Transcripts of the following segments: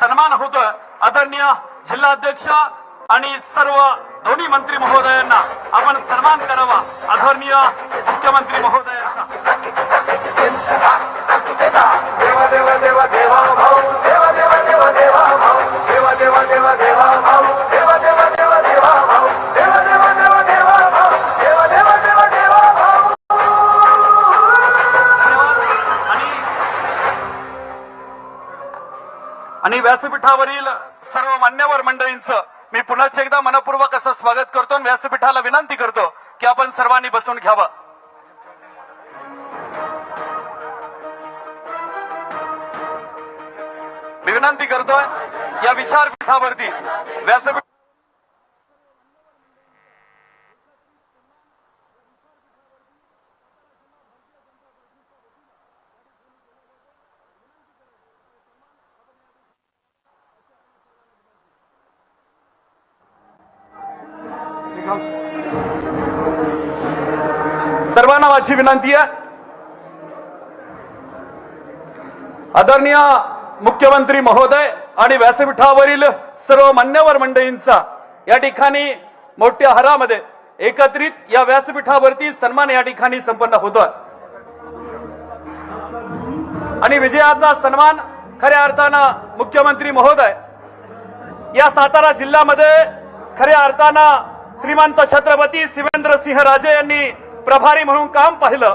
सन्मान होत आदरणीय जिल्हाध्यक्ष आणि सर्व दोन्ही मंत्री महोदयांना आपण सन्मान करावा आदरणीय मुख्यमंत्री महोदयांचा. देवा देवा देवा देवा भाऊ. देवा देवा देवा देवा भाऊ. देवा देवा देवा देवा भाऊ. आणि व्यासपीठावरील सर्व मान्यवर मंडळींचं मी पुन्हा एकदा मनपूर्वक असं स्वागत करतो आणि व्यासपीठाला विनंती करतो की आपण सर्वांनी बसून घ्यावं. मी विनंती करतोय या विचारपीठावरती व्यासपीठ माझी विनंती आहे. आदरणीय मुख्यमंत्री महोदय आणि व्यासपीठावरील सर्व मान्यवर मंडळींचा या ठिकाणी मोठ्या हरामध्ये एकत्रित या व्यासपीठावरती सन्मान या ठिकाणी संपन्न होतोय. आणि विजयाचा सन्मान खऱ्या अर्थानं मुख्यमंत्री महोदय या सातारा जिल्ह्यामध्ये खऱ्या अर्थानं श्रीमंत छत्रपती शिवेंद्र सिंह राजे यांनी प्रभारी म्हणून काम पाहिलं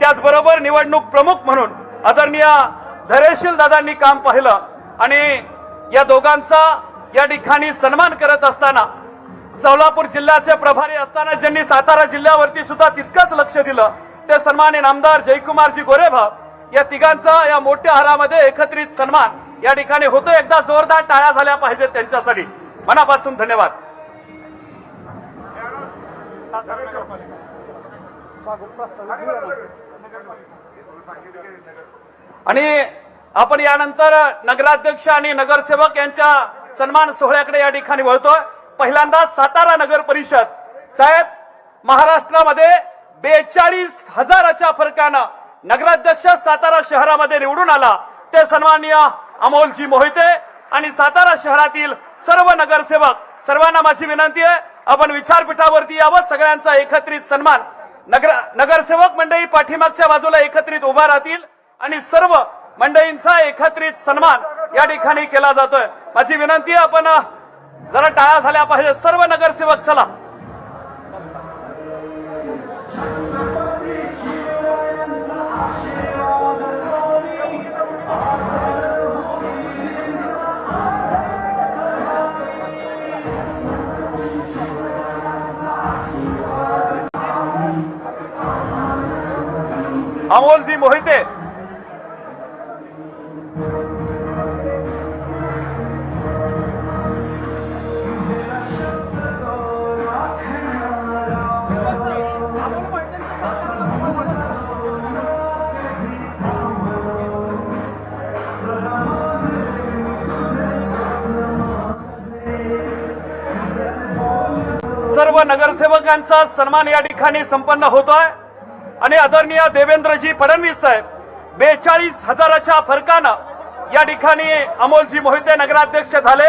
त्याचबरोबर निवडणूक प्रमुख म्हणून आदरणीय धैर्यशील दादांनी काम पाहिलं आणि या दोघांचा या ठिकाणी सन्मान करत असताना सोलापूर जिल्ह्याचे प्रभारी असताना ज्यांनी सातारा जिल्ह्यावरती सुद्धा तितकंच लक्ष दिलं ते सन्मान्य नामदार जयकुमारजी गोरेभाव या तिघांचा या मोठ्या हारामध्ये एकत्रित सन्मान या ठिकाणी होतो. एकदा जोरदार टाळ्या झाल्या पाहिजेत त्यांच्यासाठी. मनापासून धन्यवाद. आणि आपण यानंतर नगराध्यक्ष आणि नगरसेवक यांच्या सन्मान सोहळ्याकडे या ठिकाणी वळतोय. पहिल्यांदा सातारा नगर परिषद साहेब महाराष्ट्रामध्ये बेचाळीस हजाराच्या फरकानं नगराध्यक्ष सातारा शहरामध्ये निवडून आला. ते सन्माननीय अमोलजी मोहिते आणि सातारा शहरातील सर्व नगरसेवक सर्वांना माझी विनंती आहे आपण विचारपीठावरती यावं सगळ्यांचा एकत्रित सन्मान. नगर नगरसेवक मंडळी पाठीमागच्या बाजूला एकत्रित उभा राहतील आणि सर्व मंडळींचा एकत्रित सन्मान या ठिकाणी केला जातोय. माझी विनंती आपण जरा टाळा झाल्या पाहिजे सर्व नगरसेवक चला. अमोलजी मोहिते. सर्व नगरसेवकांचा सन्मान या ठिकाणी संपन्न होतोय. आणि आदरणीय देवेंद्रजी फडणवीस साहेब बेचाळीस हजाराच्या फरकानं या ठिकाणी अमोलजी मोहिते नगराध्यक्ष झाले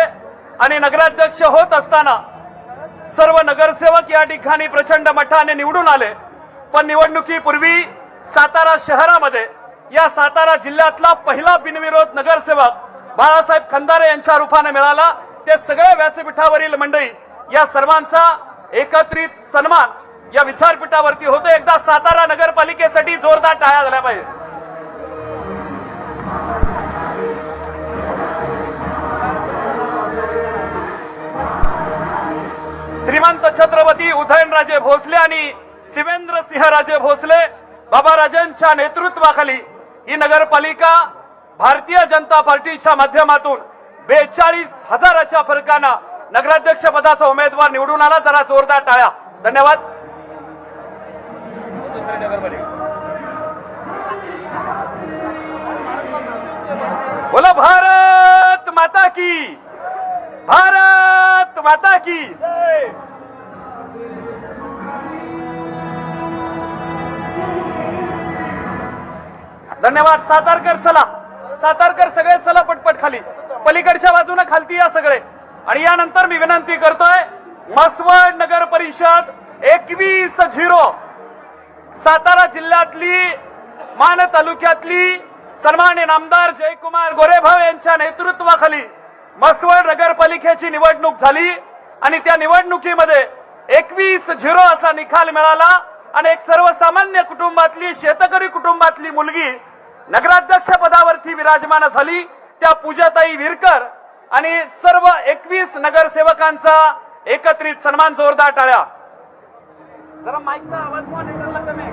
आणि नगराध्यक्ष होत असताना सर्व नगरसेवक या ठिकाणी प्रचंड मठाने निवडून आले. पण निवडणुकीपूर्वी सातारा शहरामध्ये या सातारा जिल्ह्यातला पहिला बिनविरोध नगरसेवक बाळासाहेब खंदारे यांच्या रूपाने मिळाला. ते सगळे व्यासपीठावरील मंडळी या सर्वांचा एकत्रित सन्मान या विचारपीठावरती होतो. एकदा सातारा नगरपालिकेसाठी जोरदार टाळ्या झाल्या पाहिजे. श्रीमंत छत्रपती उदयनराजे भोसले आणि शिवेंद्र सिंहराजे भोसले बाबाराजांच्या नेतृत्वाखाली ही नगरपालिका भारतीय जनता पार्टीच्या माध्यमातून बेचाळीस हजाराच्या फरकानं नगराध्यक्ष पदाचा उमेदवार निवडून आला. जरा जोरदार टाळ्या. धन्यवाद. बोला भारत माता की. भारत माता की. धन्यवाद सातारकर चला. सातारकर सगळे चला पटपट खाली. पलीकडच्या बाजूने खालती या सगळे. आणि यानंतर मी विनंती करतोय मसवड नगर परिषद एकवीस झिरो. सातारा जिल्ह्यातली मान तालुक्यातली सन्मान्य नामदार जयकुमार गोरेभाव यांच्या नेतृत्वाखाली मसवड नगरपालिकेची निवडणूक झाली आणि त्या निवडणुकीमध्ये एकवीस झिरो असा निकाल मिळाला आणि एक सर्वसामान्य कुटुंबातली शेतकरी कुटुंबातली मुलगी नगराध्यक्ष पदावरती विराजमान झाली. त्या पूजाताई विरकर आणि सर्व एकवीस नगरसेवकांचा एकत्रित सन्मान जोरदार टाळ्या. जरा माईकचा आवाज कमी.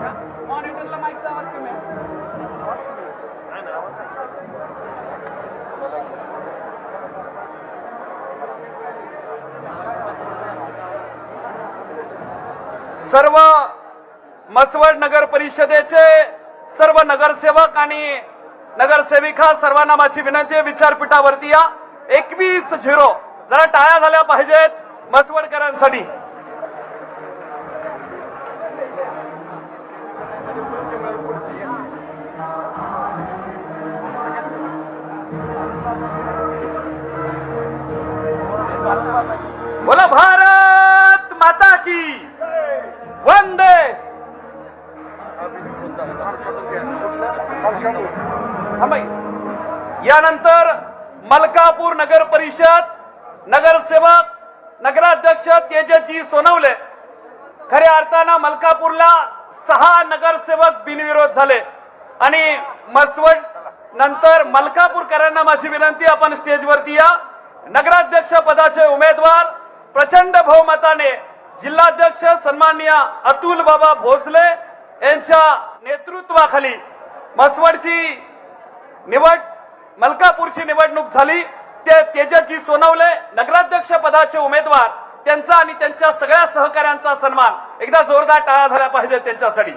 सर्व मसवड नगर परिषदेचे सर्व नगरसेवक आणि नगरसेविका सर्वांना माझी विनंती आहे विचारपीठावरती या. एकवीस झिरो. जरा टाळ्या झाल्या पाहिजेत मसवडकरांसाठी बोला भारत माता की. यानंतर मलकापूर नगर परिषद नगरसेवक नगराध्यक्ष तेजजी सोनवले. खऱ्या अर्थानं मलकापूरला सहा नगरसेवक बिनविरोध झाले. आणि मसवड नंतर मलकापूरकरांना माझी विनंती आपण स्टेजवरती या. नगराध्यक्ष पदाचे उमेदवार प्रचंड बहुमताने जिल्हाध्यक्ष सन्माननीय अतुल बाबा भोसले यांच्या नेतृत्वाखाली मसवडची निवड मलकापूरची निवडणूक झाली ते तेजसजी सोनवले नगराध्यक्ष पदाचे उमेदवार त्यांचा आणि त्यांच्या सगळ्या सहकाऱ्यांचा सन्मान. एकदा जोरदार टाळा झाला पाहिजे त्यांच्यासाठी.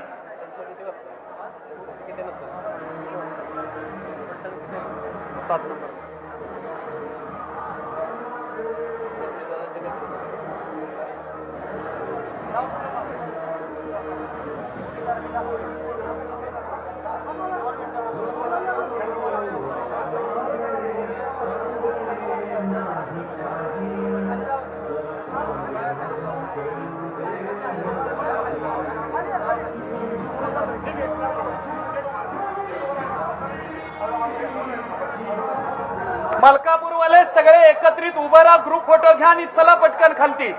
मलकापूरवाले सगळे एकत्रित उभं राहा ग्रुप फोटो घ्या आणि चला पटकन खालती.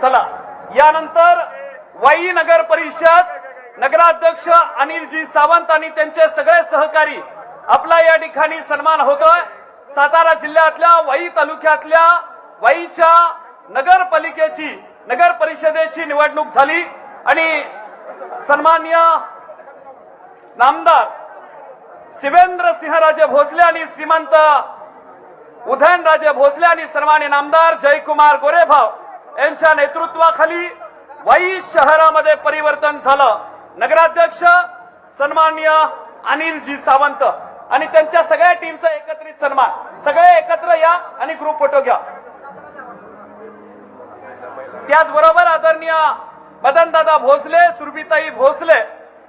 चला. यानंतर वाई नगर परिषद नगराध्यक्ष अनिलजी सावंत आणि त्यांचे सगळे सहकारी आपला या ठिकाणी सन्मान होतोय. सातारा जिल्ह्यातल्या वाई तालुक्यातल्या वाईच्या नगरपालिकेची नगर परिषदेची निवडणूक झाली आणि सन्मान्य नामदार शिवेंद्र सिंहराजे भोसले आणि श्रीमंत उदयनराजे भोसले आणि सन्मान्य नामदार जयकुमार गोरेभाव यांच्या नेतृत्वाखाली वाई शहरामध्ये परिवर्तन झालं. नगराध्यक्ष सन्मान्य अनिलजी सावंत आणि त्यांच्या सगळ्या टीमचा एकत्रित सन्मान. सगळे एकत्र या आणि ग्रुप फोटो घ्या. त्याचबरोबर आदरणीय मदनदादा भोसले सुरभिताई भोसले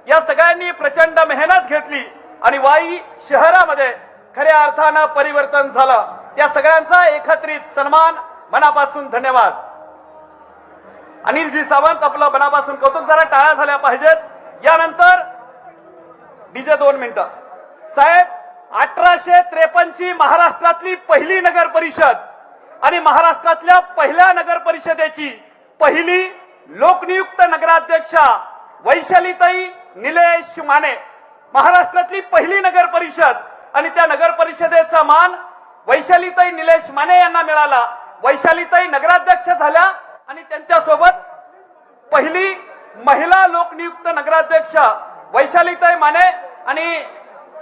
या सगळ्यांनी प्रचंड मेहनत घेतली आणि वाई शहरामध्ये खऱ्या अर्थानं परिवर्तन झालं. त्या सगळ्यांचा एकत्रित सन्मान मनापासून धन्यवाद. अनिलजी सावंत आपलं मनापासून कौतुक जरा टाळ्या झाल्या पाहिजेत. यानंतर डीजे दोन मिनिटं. साहेब अठराशे त्रेपन्नची महाराष्ट्रातली पहिली नगर परिषद आणि महाराष्ट्रातल्या पहिल्या नगर परिषदेची पहिली लोकनियुक्त नगराध्यक्षा वैशालीताई निलेश माने. महाराष्ट्रातली पहिली नगर परिषद आणि त्या नगर परिषदेचा मान वैशालीताई निलेश माने यांना मिळाला. वैशालीताई नगराध्यक्ष झाल्या आणि त्यांच्यासोबत पहिली महिला लोकनियुक्त नगराध्यक्ष वैशालीताई माने आणि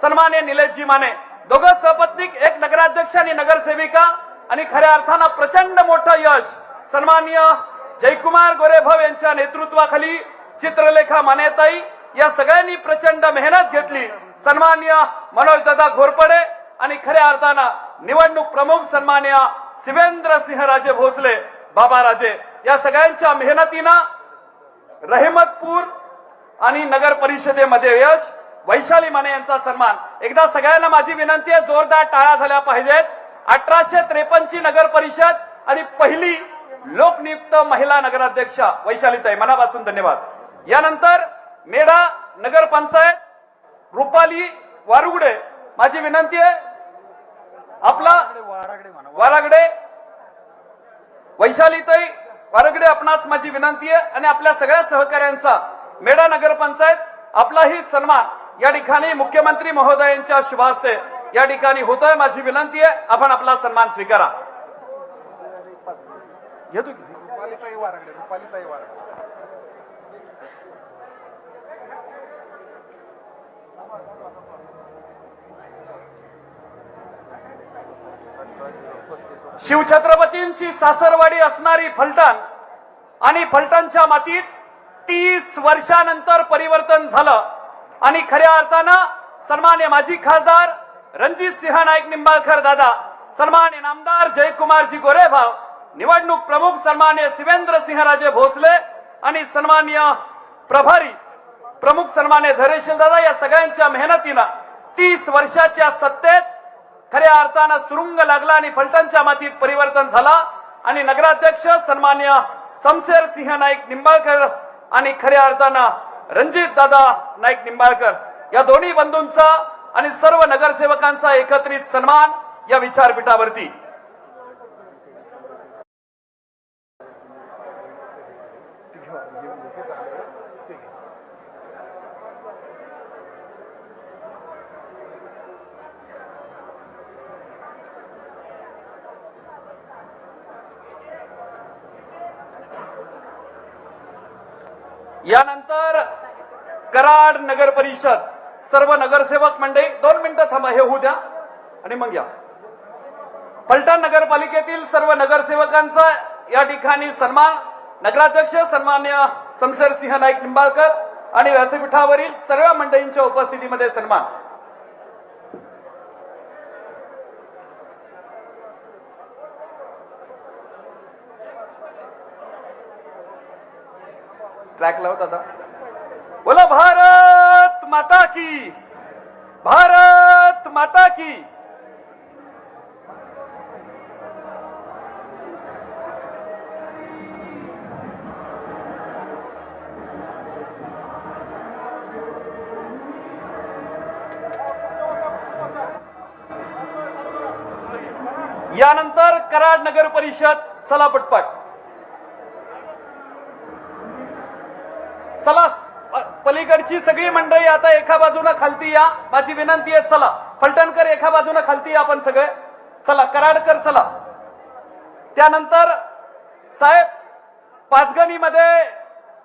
सन्मान्य निलेशजी माने. दोघं सपत्नीक एक नगराध्यक्ष आणि नगरसेविका आणि खऱ्या अर्थानं प्रचंड मोठं यश सन्मान्य जयकुमार गोरेभाव यांच्या नेतृत्वाखाली चित्रलेखा मानेताई या सगळ्यांनी प्रचंड मेहनत घेतली. सन्मान्य मनोज दादा घोरपडे आणि खऱ्या अर्थानं निवडणूक प्रमुख सन्मान्य शिवेंद्र सिंहराजे भोसले बाबा राजे या सगळ्यांच्या मेहनतीनं रहिमतपूर आणि नगर परिषदेमध्ये यश वैशाली माने यांचा सन्मान. एकदा सगळ्यांना माझी विनंती आहे जोरदार टाळ्या झाल्या पाहिजेत. अठराशे त्रेपन्नची नगर परिषद आणि पहिली लोकनियुक्त महिला नगराध्यक्षा वैशालीताई मनापासून धन्यवाद. यानंतर मेढा नगर पंचायत रुपाली वारुगडे. माझी विनंती आहे आपला वारागडे वैशालीताई वारगडे आपणास माझी विनंती आहे आणि आपल्या सगळ्या सहकाऱ्यांचा मेढा नगर पंचायत आपलाही सन्मान या ठिकाणी मुख्यमंत्री महोदयांच्या शुभास्ते या ठिकाणी होतोय. माझी विनंती आहे आपण आपला सन्मान स्वीकारा. येतो की? रुपालीताई वारगडे रुपालीताई वारगडे शिवछत्रपतींची सासरवाडी असणारी फलटण आणि फलटणच्या मातीत तीस वर्षानंतर परिवर्तन झालं आणि खऱ्या अर्थानं सन्मान्य माजी खासदार रणजित सिंह नाईक निंबाळकर दादा सन्मान्य नामदार जयकुमारजी गोरेभाव निवडणूक प्रमुख सन्मान्य शिवेंद्र सिंहराजे भोसले आणि सन्मान्य प्रभारी प्रमुख सन्मान्य धैर्यशील दादा या सगळ्यांच्या मेहनतीनं तीस वर्षाच्या सत्तेत खऱ्या अर्थानं सुरुंग लागला आणि फलटणच्या मातीत परिवर्तन झाला. आणि नगराध्यक्ष सन्मान्य समशेर सिंह नाईक निंबाळकर आणि खऱ्या अर्थानं रणजित दादा नाईक निंबाळकर या दोन्ही बंधूंचा आणि सर्व नगरसेवकांचा एकत्रित सन्मान या विचारपीठावरती. यानंतर कराड नगर परिषद सर्व नगरसेवक मंडळी दोन मिनिटं थांबा हे होऊ द्या. आणि मग या. फलटण नगरपालिकेतील सर्व नगरसेवकांचा या ठिकाणी सन्मान नगराध्यक्ष सन्मान्य समशेर सिंह नाईक निंबाळकर आणि व्यासपीठावरील सर्व मंडळींच्या उपस्थितीमध्ये सन्मान. ट्रॅक लावत आता. बोला भारत माता की भारत माता की. यानंतर कराड नगर परिषद चला पटपट चला पलीकडची सगळी मंडळी आता एका बाजूनं खालती या. माझी विनंती आहे चला. फलटणकर एका बाजूनं खालती या आपण सगळे. चला कराडकर चला. त्यानंतर साहेब पाचगणीमध्ये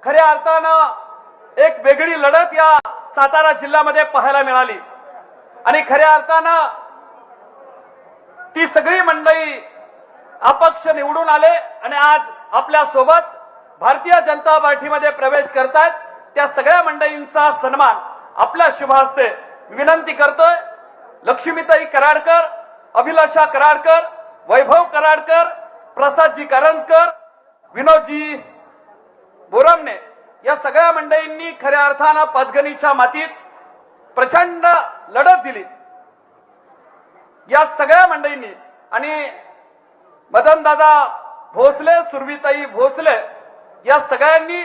खऱ्या अर्थानं एक वेगळी लढत या सातारा जिल्ह्यामध्ये पाहायला मिळाली. आणि खऱ्या अर्थानं ती सगळी मंडळी अपक्ष निवडून आले आणि आज आपल्यासोबत भारतीय जनता पार्टीमध्ये प्रवेश करतायत. त्या सगळ्या मंडळींचा सन्मान आपल्या शुभ हस्ते विनंती करतोय लक्ष्मीताई कराडकर अभिलाषा कराडकर वैभव कराडकर प्रसादजी करंजकर विनोदजी बोरमने या सगळ्या मंडळींनी खऱ्या अर्थानं पाचगणीच्या मातीत प्रचंड लढत दिली. या सगळ्या मंडळींनी आणि मदनदादा भोसले सुरभीताई भोसले या सगळ्यांनी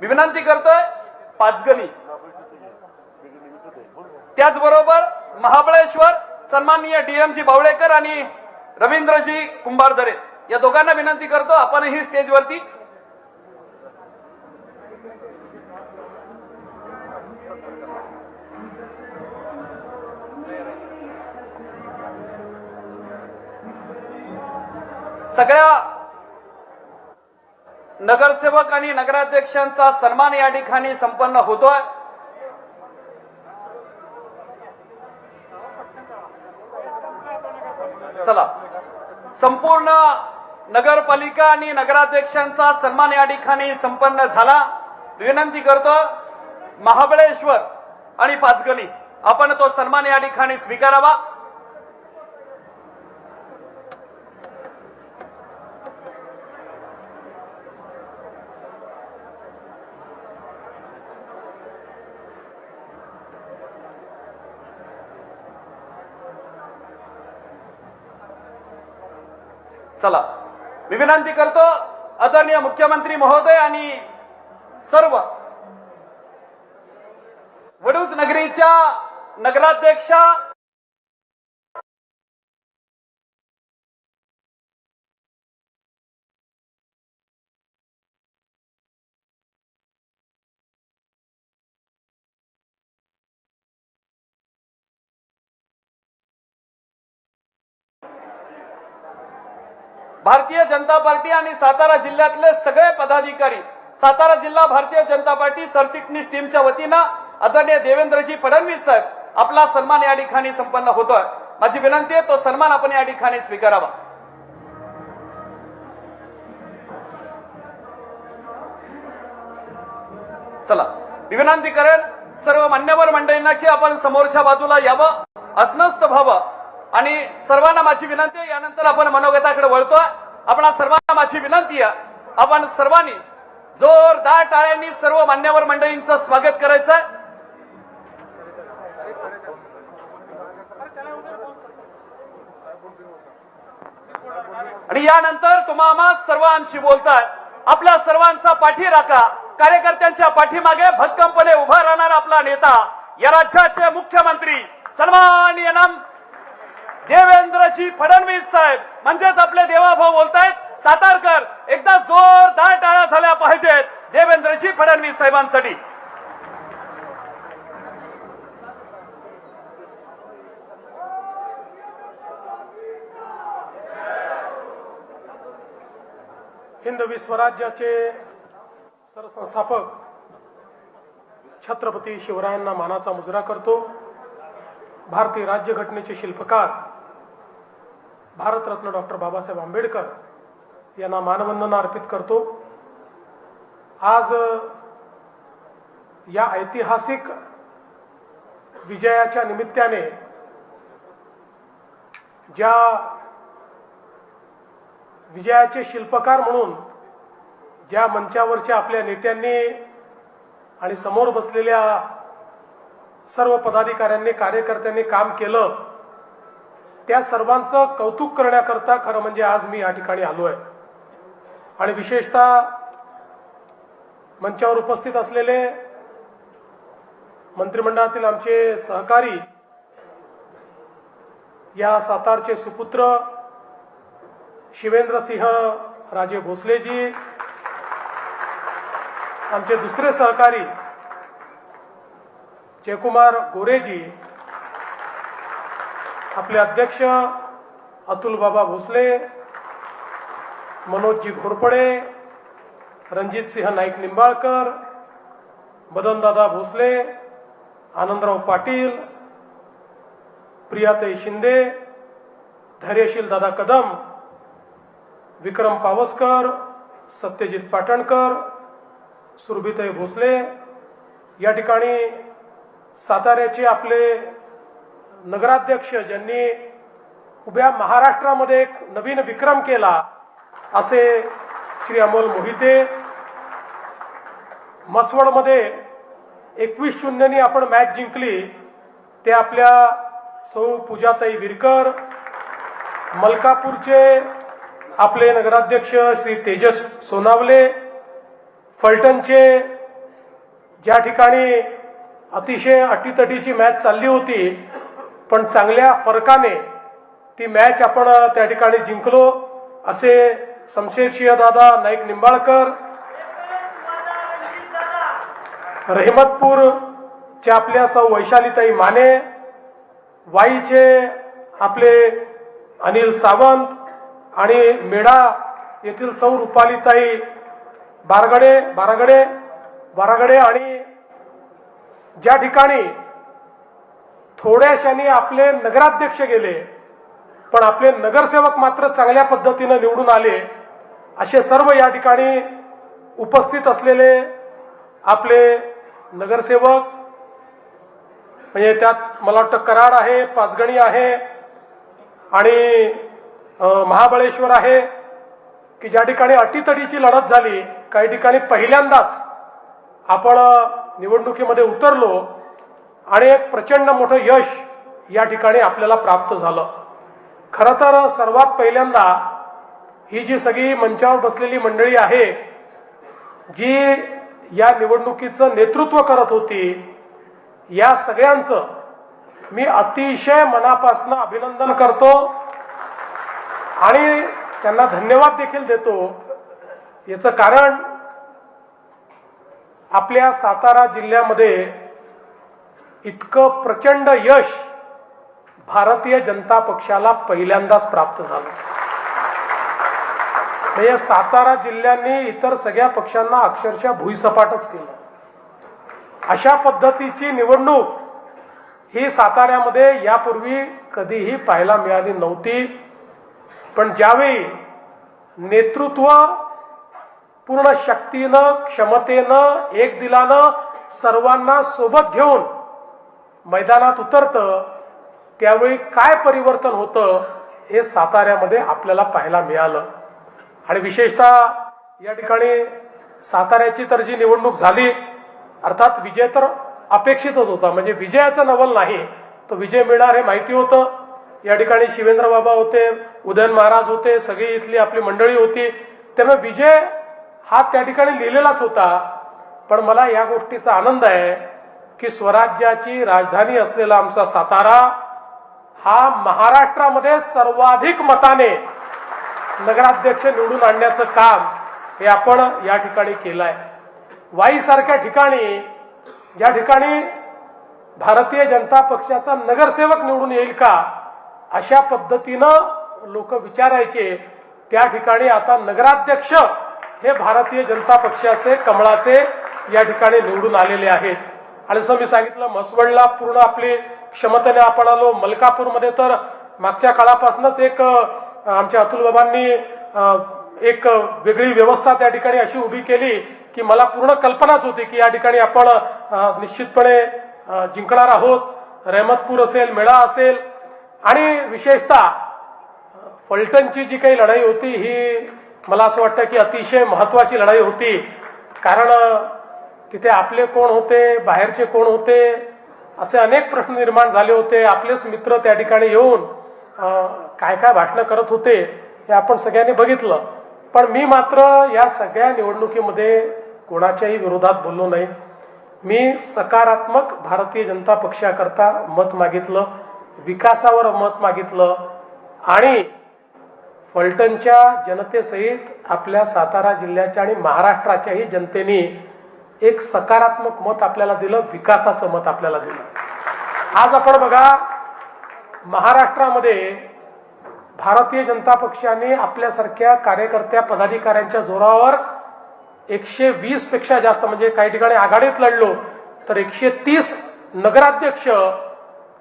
मी विनंती करतोय पाचगणी. त्याचबरोबर महाबळेश्वर सन्माननीय डीएमजी बावळेकर आणि रवींद्रजी कुंभारदरे. या दोघांना विनंती करतो आपणही स्टेजवरती सगळ्या नगरसेवक आणि नगराध्यक्षांचा सन्मान या ठिकाणी संपन्न होतोय. चला. संपूर्ण नगरपालिका आणि नगराध्यक्षांचा सन्मान या ठिकाणी संपन्न झाला. विनंती करतो महाबळेश्वर आणि पाचगणी आपण तो सन्मान या ठिकाणी स्वीकारावा. चला. मी विनंती करतो आदरणीय मुख्यमंत्री महोदय आणि सर्व वडूज नगरीच्या नगराध्यक्षा भारतीय जनता पार्टी आणि सातारा जिल्ह्यातले सगळे पदाधिकारी सातारा जिल्हा भारतीय जनता पार्टी सरचिटणीस टीमच्या वतीनं आदरणीय देवेंद्रजी फडणवीस साहेब आपला सन्मान या ठिकाणी संपन्न होतोय. माझी विनंती आहे तो सन्मान आपण या ठिकाणी स्वीकारावा. चला विनंती करेन सर्व मान्यवर मंडळींना की आपण समोरच्या बाजूला यावं अस्वस्थ व्हावं. आणि सर्वांना माझी विनंती आहे यानंतर आपण मनोगताकडे वळतोय. आपणा सर्वांना माझी विनंती आहे आपण सर्वांनी जोरदार टाळ्यांनी सर्व मान्यवर मंडळींचं स्वागत करायचं आणि यानंतर तुम्हाला सर्वांशी बोलताय. आपल्या सर्वांचा पाठी राखा. कार्यकर्त्यांच्या पाठीमागे भक्कमपणे उभा राहणार आपला नेता या राज्याचे मुख्यमंत्री सन्माननीय देवेंद्रजी फडणवीस साहेब म्हणजेच आपले देवाभाऊ बोलतायत सातारकर एकदा जोरदार टाळ्या झाल्या पाहिजेत देवेंद्रजी फडणवीस साहेबांसाठी. हिंद विश्वराज्याचे सरसंस्थापक छत्रपती शिवरायांना मानाचा मुजरा करतो. भारतीय राज्यघटनेचे शिल्पकार भारतरत्न डॉक्टर बाबासाहेब आंबेडकर यांना मानवंदना अर्पित करतो. आज या ऐतिहासिक विजयाच्या निमित्ताने ज्या विजयाचे शिल्पकार म्हणून ज्या मंचावरच्या आपल्या नेत्यांनी आणि समोर बसलेल्या सर्व पदाधिकाऱ्यांनी कार्यकर्त्यांनी काम केलं त्या सर्वांचं कौतुक करण्याकरता खरं म्हणजे आज मी या ठिकाणी आलो आहे आणि विशेषतः मंचावर उपस्थित असलेले मंत्रिमंडळातील आमचे सहकारी या सातारचे सुपुत्र शिवेंद्रसिंह राजे भोसलेजी आमचे दुसरे सहकारी जयकुमार गोरेजी आपले अध्यक्ष अतुल बाबा भोसले मनोजजी घोरपडे रणजित सिंह नाईक निंबाळकर बदनदादा भोसले आनंदराव पाटील प्रियाताई शिंदे धैर्यशील दादा कदम विक्रम पावसकर सत्यजित पाटणकर सुरभिताई भोसले. या ठिकाणी साताऱ्याचे आपले नगराध्यक्ष ज्यांनी उभ्या महाराष्ट्रामध्ये एक नवीन विक्रम केला असे श्री अमोल मोहिते मसवडमध्ये एकवीस शून्यनी आपण मॅच जिंकली. ते आपल्या सौ पूजाताई विरकर मलकापूरचे आपले नगराध्यक्ष श्री तेजस सोनावले फलटणचे ज्या ठिकाणी अतिशय अटीतटीची मॅच चालली होती पण चांगल्या फरकाने ती मॅच आपण त्या ठिकाणी जिंकलो. असे शमशेर दादा नाईक निंबाळकर रहिमतपूरचे आपल्या सौ वैशालीताई माने वाईचे आपले अनिल सावंत आणि मेढा येथील सौ रुपालीताई बारगडे बारागडे बारागडे आणि ज्या ठिकाणी थोड्याशाने आपले नगराध्यक्ष गेले पण आपले नगरसेवक मात्र चांगल्या पद्धतीनं निवडून आले. असे सर्व या ठिकाणी उपस्थित असलेले आपले नगरसेवक म्हणजे त्यात मला वाटतं कराड आहे पाचगणी आहे आणि महाबळेश्वर आहे की ज्या ठिकाणी अटीतटीची लढत झाली काही ठिकाणी पहिल्यांदाच आपण निवडणुकीमध्ये उतरलो आणि एक प्रचंड मोठं यश या ठिकाणी आपल्याला प्राप्त झालं. खरं तर सर्वात पहिल्यांदा ही जी सगळी मंचावर बसलेली मंडळी आहे जी या निवडणुकीचं नेतृत्व करत होती या सगळ्यांचं मी अतिशय मनापासून अभिनंदन करतो आणि त्यांना धन्यवाद देखील देतो. याचं कारण आपल्या सातारा जिल्ह्यामध्ये इतकं प्रचंड यश भारतीय जनता पक्षाला पहिल्यांदाच प्राप्त झालं. म्हणजे सातारा जिल्ह्यांनी इतर सगळ्या पक्षांना अक्षरशः भुईसपाटच केलं. अशा पद्धतीची निवडणूक ही साताऱ्यामध्ये यापूर्वी कधीही पाहायला मिळाली नव्हती. पण ज्यावेळी नेतृत्व पूर्ण शक्तीनं क्षमतेनं एक दिलानं सर्वांना सोबत घेऊन मैदानात उतरतं त्यावेळी काय परिवर्तन होतं हे साताऱ्यामध्ये आपल्याला पाहायला मिळालं. आणि विशेषतः या ठिकाणी साताऱ्याची तर जी निवडणूक झाली अर्थात विजय तर अपेक्षितच होता. म्हणजे विजयाचं नवल नाही तो विजय मिळणार हे माहिती होतं. या ठिकाणी शिवेंद्र बाबा होते उदयन महाराज होते सगळी इथली आपली मंडळी होती. त्यामुळे विजय हा त्या ठिकाणी लिहिलेलाच होता. पण मला या गोष्टीचा आनंद आहे की स्वराज्याची राजधानी असलेला आमचा सातारा हा महाराष्ट्रामध्ये सर्वाधिक मताने नगराध्यक्ष निवडून आणण्याचं काम हे आपण या ठिकाणी केलं आहे वाईसारख्या ठिकाणी ज्या ठिकाणी भारतीय जनता पक्षाचा नगरसेवक निवडून येईल का अशा पद्धतीनं लोक विचारायचे. त्या ठिकाणी आता नगराध्यक्ष हे भारतीय जनता पक्षाचे कमळाचे या ठिकाणी निवडून आलेले आहेत. आणि जसं मी सांगितलं म्हसवडला पूर्ण आपली क्षमतेने आपण आलो. मलकापूरमध्ये तर मागच्या काळापासूनच एक आमच्या अतुल बाबांनी एक वेगळी व्यवस्था त्या ठिकाणी अशी उभी केली की मला पूर्ण कल्पनाच होती की या ठिकाणी आपण निश्चितपणे जिंकणार आहोत. रहमतपूर असेल मेळा असेल. आणि विशेषतः फलटणची जी काही लढाई होती ही मला असं वाटतं की अतिशय महत्वाची लढाई होती. कारण तिथे आपले कोण होते बाहेरचे कोण होते असे अनेक प्रश्न निर्माण झाले होते. आपलेच मित्र त्या ठिकाणी येऊन काय काय भाषणं करत होते हे आपण सगळ्यांनी बघितलं. पण मी मात्र या सगळ्या निवडणुकीमध्ये कोणाच्याही विरोधात बोललो नाही. मी सकारात्मक भारतीय जनता पक्षाकरता मत मागितलं विकासावर मत मागितलं आणि फलटणच्या जनतेसहित आपल्या सातारा जिल्ह्याच्या आणि महाराष्ट्राच्याही जनतेने एक सकारात्मक मत आपल्याला दिलं विकासाचं मत आपल्याला दिलं. आज आपण बघा महाराष्ट्रामध्ये भारतीय जनता पक्षाने आपल्यासारख्या कार्यकर्त्या पदाधिकाऱ्यांच्या जोरावर एकशे वीसपेक्षा जास्त म्हणजे काही ठिकाणी आघाडीत लढलो तर एकशे तीस नगराध्यक्ष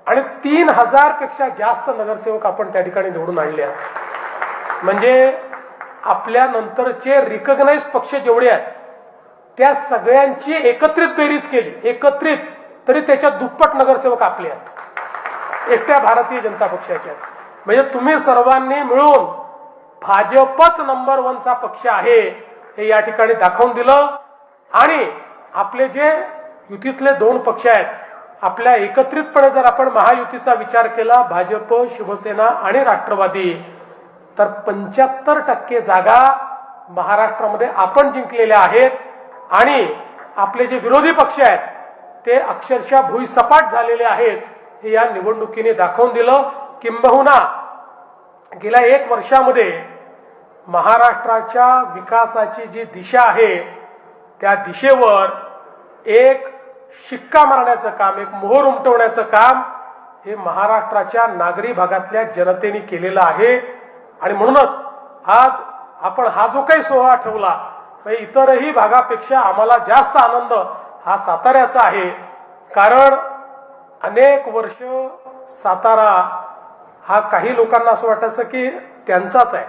आणि तीन हजारपेक्षा जास्त नगरसेवक आपण त्या ठिकाणी निवडून आणले आहेत म्हणजे आपल्या नंतरचे रिकग्नाइज पक्ष जेवढे आहेत त्या सगळ्यांची एकत्रित बेरीज केली. एकत्रित. तरी त्याच्या दुप्पट नगरसेवक आपले आहेत. एकट्या भारतीय जनता पक्षाचे आहेत. म्हणजे तुम्ही सर्वांनी मिळून भाजपच नंबर वनचा पक्ष आहे हे या ठिकाणी दाखवून दिलं. आणि आपले जे युतीतले दोन पक्ष आहेत आपल्या एकत्रितपणे जर आपण महायुतीचा विचार केला भाजप शिवसेना आणि राष्ट्रवादी तर पंच्याहत्तर टक्के जागा महाराष्ट्रामध्ये आपण जिंकलेल्या आहेत. आणि आपले जे विरोधी पक्ष आहेत ते अक्षरशः भुईसपाट झालेले आहेत हे या निवडणुकीने दाखवून दिलं. किंबहुना गेल्या एक वर्षामध्ये महाराष्ट्राच्या विकासाची जी दिशा आहे त्या दिशेवर एक शिक्का मारण्याचं काम एक मोहर उमटवण्याचं काम हे महाराष्ट्राच्या नागरी भागातल्या जनतेने केलेलं आहे. आणि म्हणूनच आज आपण हा जो काही सोहळा ठेवला म्हणजे इतरही भागापेक्षा आम्हाला जास्त आनंद हा साताऱ्याचा आहे. कारण अनेक वर्ष सातारा हा काही लोकांना असं वाटायचं की त्यांचाच आहे.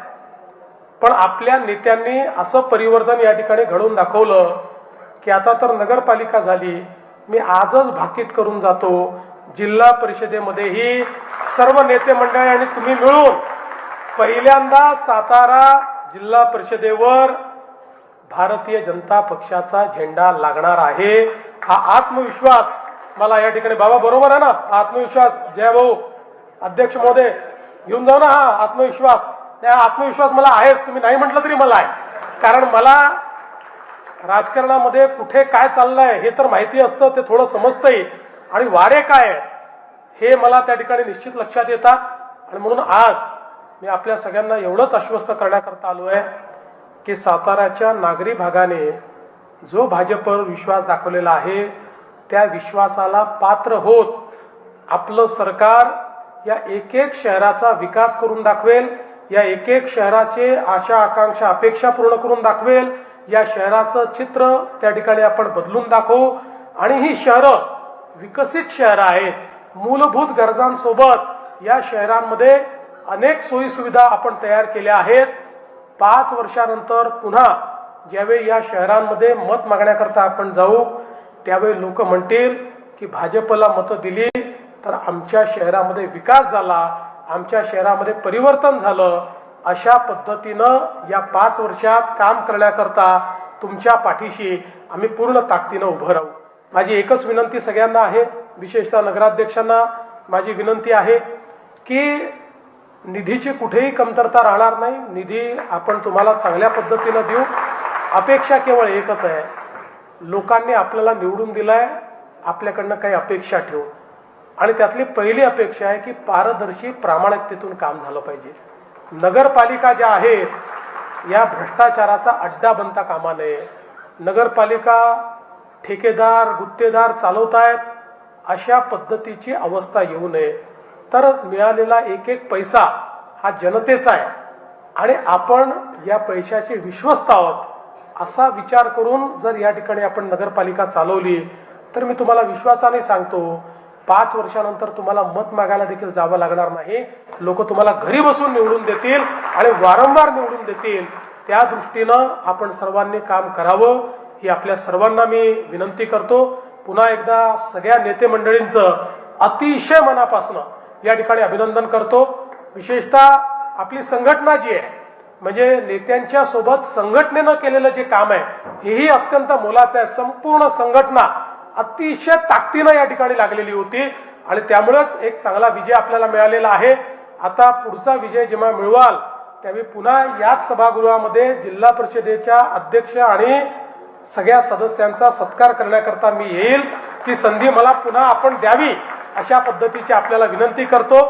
पण आपल्या नेत्यांनी असं परिवर्तन या ठिकाणी घडवून दाखवलं की आता तर नगरपालिका झाली. मी आजच भाकीत करून जातो. जिल्हा परिषदेमध्येही सर्व नेते मंडळी आणि तुम्ही मिळून पहिल्यांदा सातारा जिल्हा परिषदेवर भारतीय जनता पक्षाचा झेंडा लागणार आहे. हा आत्मविश्वास मला या ठिकाणी बाबा बरोबर आहे ना? आत्मविश्वास. जय भाऊ. अध्यक्ष महोदय घेऊन जाऊ ना हा आत्मविश्वास. त्या आत्मविश्वास मला आहेच. तुम्ही नाही म्हटलं तरी मला आहे. कारण मला राजकारणामध्ये कुठे काय चाललंय हे तर माहिती असतं ते थोडं समजतंही आणि वारे काय हे मला त्या ठिकाणी निश्चित लक्षात येतात आणि म्हणून आज मी आपल्या सगळ्यांना एवढंच आश्वस्त करण्याकरता आलो आहे. की साताऱ्याच्या नागरी भागाने जो भाजपवर विश्वास दाखवलेला आहे त्या विश्वासाला पात्र होत आपलं सरकार या एक एक शहराचा विकास करून दाखवेल या एक एक शहराचे आशा आकांक्षा अपेक्षा पूर्ण करून दाखवेल या शहराचं चित्र त्या ठिकाणी आपण बदलून दाखवू. आणि ही शहरं विकसित शहरं आहेत मूलभूत गरजांसोबत या शहरांमध्ये अनेक सोयीसुविधा आपण तयार केल्या आहेत. पाच वर्षानंतर पुन्हा ज्यावेळी या शहरांमध्ये मत मागण्याकरता आपण जाऊ त्यावेळी लोक म्हणतील की भाजपला मतं दिली तर आमच्या शहरामध्ये विकास झाला आमच्या शहरामध्ये परिवर्तन झालं. अशा पद्धतीनं या पाच वर्षात काम करण्याकरता तुमच्या पाठीशी आम्ही पूर्ण ताकदीनं उभं राहू. माझी एकच विनंती सगळ्यांना आहे विशेषतः नगराध्यक्षांना माझी विनंती आहे की निधीची कुठेही कमतरता राहणार नाही. निधी आपण तुम्हाला चांगल्या पद्धतीनं देऊ. अपेक्षा केवळ एकच आहे. लोकांनी आपल्याला निवडून दिलाय. आपल्याकडनं काही अपेक्षा ठेवू. आणि त्यातली पहिली अपेक्षा आहे की पारदर्शी प्रामाणिकतेतून काम झालं पाहिजे. नगरपालिका ज्या आहेत या भ्रष्टाचाराचा अड्डा बनता कामा नये. नगरपालिका ठेकेदार गुत्तेदार चालवतायत अशा पद्धतीची अवस्था येऊ नये. तर मिळालेला एक एक पैसा हा जनतेचा आहे. आणि आपण या पैशाचे विश्वस्त आहोत असा विचार करून जर या ठिकाणी आपण नगरपालिका चालवली तर मी तुम्हाला विश्वासाने सांगतो पाच वर्षानंतर तुम्हाला मत मागायला देखील जावं लागणार नाही. लोक तुम्हाला घरी बसून निवडून देतील आणि वारंवार निवडून देतील. त्या दृष्टीनं आपण सर्वांनी काम करावं ही आपल्या सर्वांना मी विनंती करतो. पुन्हा एकदा सगळ्या नेते मंडळींचं अतिशय मनापासनं या ठिकाणी अभिनंदन करतो. विशेषतः आपली संघटना जी आहे म्हणजे नेत्यांच्या सोबत संघटनेनं केलेलं जे काम आहे हेही अत्यंत मोलाचं आहे. संपूर्ण संघटना अतिशय ताकदीनं या ठिकाणी लागलेली होती आणि त्यामुळेच एक चांगला विजय आपल्याला मिळालेला आहे. आता पुढचा विजय जेव्हा मिळवाल त्यावेळी पुन्हा याच सभागृहामध्ये जिल्हा परिषदेच्या अध्यक्ष आणि सगळ्या सदस्यांचा सत्कार करण्याकरता मी येईल. ती संधी मला पुन्हा आपण द्यावी. अशा पद्धतीची आपल्याला विनंती करतो.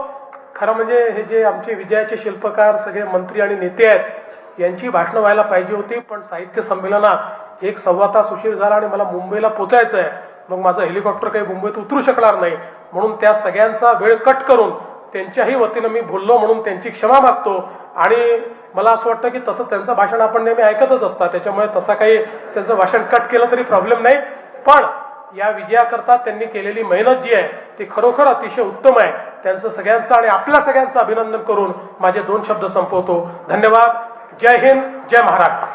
खरं म्हणजे हे जे आमचे विजयाचे शिल्पकार सगळे मंत्री आणि नेते आहेत यांची भाषणं व्हायला पाहिजे होती पण साहित्य संमेलनात एक सव्वा तास उशीर झाला आणि मला मुंबईला पोचायचं आहे. मग माझं हेलिकॉप्टर काही मुंबईत उतरू शकणार नाही. म्हणून त्या सगळ्यांचा वेळ कट करून त्यांच्याही वतीनं मी बोललो म्हणून त्यांची क्षमा मागतो. आणि मला असं वाटतं की तसं त्यांचं भाषण आपण नेहमी ऐकतच असतात. त्याच्यामुळे तसं काही त्यांचं भाषण कट केलं तरी प्रॉब्लेम नाही. पण या विजयाकरता त्यांनी केलेली मेहनत जी आहे ती खरोखर अतिशय उत्तम आहे. त्यांचं सगळ्यांचं आणि आपल्या सगळ्यांचं अभिनंदन करून माझे दोन शब्द संपवतो. धन्यवाद. जय हिंद. जय महाराष्ट्र.